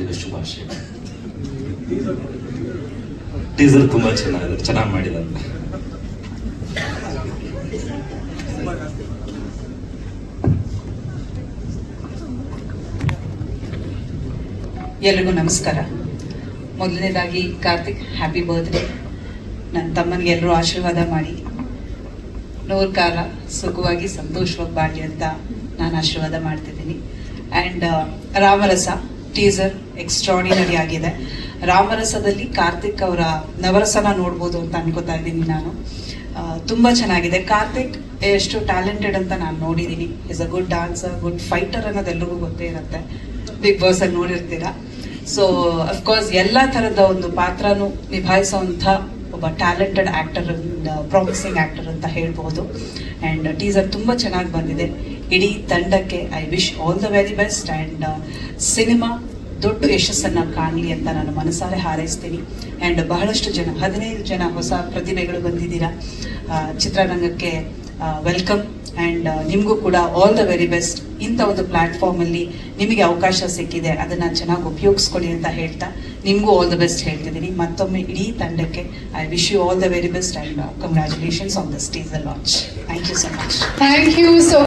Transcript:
ಹಾರ್ದಿಕ ಶುಭಾಶಯ. ಟೀಸರ್ ತುಂಬಾ ಚೆನ್ನಾಗಿದೆ, ಚೆನ್ನಾಗಿ ಮಾಡಿದ್ದಾರೆ ಎಲ್ರಿಗೂ ನಮಸ್ಕಾರ. ಮೊದಲನೇದಾಗಿ ಕಾರ್ತಿಕ್ ಹ್ಯಾಪಿ ಬರ್ತ್ಡೇ ನನ್ನ ತಮ್ಮನಿಗೆ ಎಲ್ಲರೂ ಆಶೀರ್ವಾದ ಮಾಡಿ. ನೂರು ಕಾಲ ಸುಖವಾಗಿ ಸಂತೋಷವಾಗಿ ಬಾಳಿ ಅಂತ ನಾನು ಆಶೀರ್ವಾದ ಮಾಡ್ತಿದ್ದೀನಿ. ಆ್ಯಂಡ್ ರಾಮರಸ. ಟೀಸರ್ ಎಕ್ಸ್ಟ್ರಾಡಿನರಿ ಆಗಿದೆ. ರಾಮರಸದಲ್ಲಿ ಕಾರ್ತಿಕ್ ಅವರ ನವರಸನ ನೋಡ್ಬೋದು ಅಂತ ಅನ್ಕೋತಾ ಇದ್ದೀನಿ ನಾನು. ತುಂಬ ಚೆನ್ನಾಗಿದೆ. ಕಾರ್ತಿಕ್ ಎಷ್ಟು ಟ್ಯಾಲೆಂಟೆಡ್ ಅಂತ ನಾನು ನೋಡಿದ್ದೀನಿ is a good dancer good fighter ಅನ್ನೋದು ಎಲ್ಲರಿಗೂ ಗೊತ್ತೇ ಇರುತ್ತೆ. ಬಿಗ್ ಬಾಸ್ ಅಲ್ಲಿ ನೋಡಿರ್ತೀರಾ? ಸೊ ಅಫ್ಕೋರ್ಸ್ ಎಲ್ಲ ಥರದ ಒಂದು ಪಾತ್ರನೂ ನಿಭಾಯಿಸುವಂಥ ಒಬ್ಬ ಟ್ಯಾಲೆಂಟೆಡ್ ಆಕ್ಟರ್ ಪ್ರಾಮಿಸಿಂಗ್ ಆಕ್ಟರ್ ಅಂತ ಹೇಳ್ಬೋದು. ಆ್ಯಂಡ್ ಟೀಸರ್ ತುಂಬ ಚೆನ್ನಾಗಿ ಬಂದಿದೆ. ಇಡೀ ತಂಡಕ್ಕೆ I wish all the very best and cinema ದೊಡ್ಡ ಯಶಸ್ಸನ್ನು ಕಾಣಲಿ ಅಂತ ನಾನು ಮನಸಾರೆ ಹಾರೈಸ್ತೀನಿ. ಆ್ಯಂಡ್ ಬಹಳಷ್ಟು ಜನ, ಹದಿನೈದು ಜನ ಹೊಸ ಪ್ರತಿಭೆಗಳು ಬಂದಿದ್ದೀರಾ. ಚಿತ್ರರಂಗಕ್ಕೆ ವೆಲ್ಕಮ್ ಆ್ಯಂಡ್ ನಿಮಗೂ ಕೂಡ ಆಲ್ ದ ವೆರಿ ಬೆಸ್ಟ್ ಇಂಥ ಒಂದು ಪ್ಲ್ಯಾಟ್ಫಾರ್ಮಲ್ಲಿ ನಿಮಗೆ ಅವಕಾಶ ಸಿಕ್ಕಿದೆ, ಅದನ್ನು ಚೆನ್ನಾಗಿ ಉಪಯೋಗಿಸ್ಕೊಳ್ಳಿ ಅಂತ ಹೇಳ್ತಾ ನಿಮಗೂ ಆಲ್ ದ ಬೆಸ್ಟ್ ಹೇಳ್ತಿದ್ದೀನಿ. ಮತ್ತೊಮ್ಮೆ ಇಡೀ ತಂಡಕ್ಕೆ I wish you all the very best and congratulations on the stage the launch thank you so much thank you so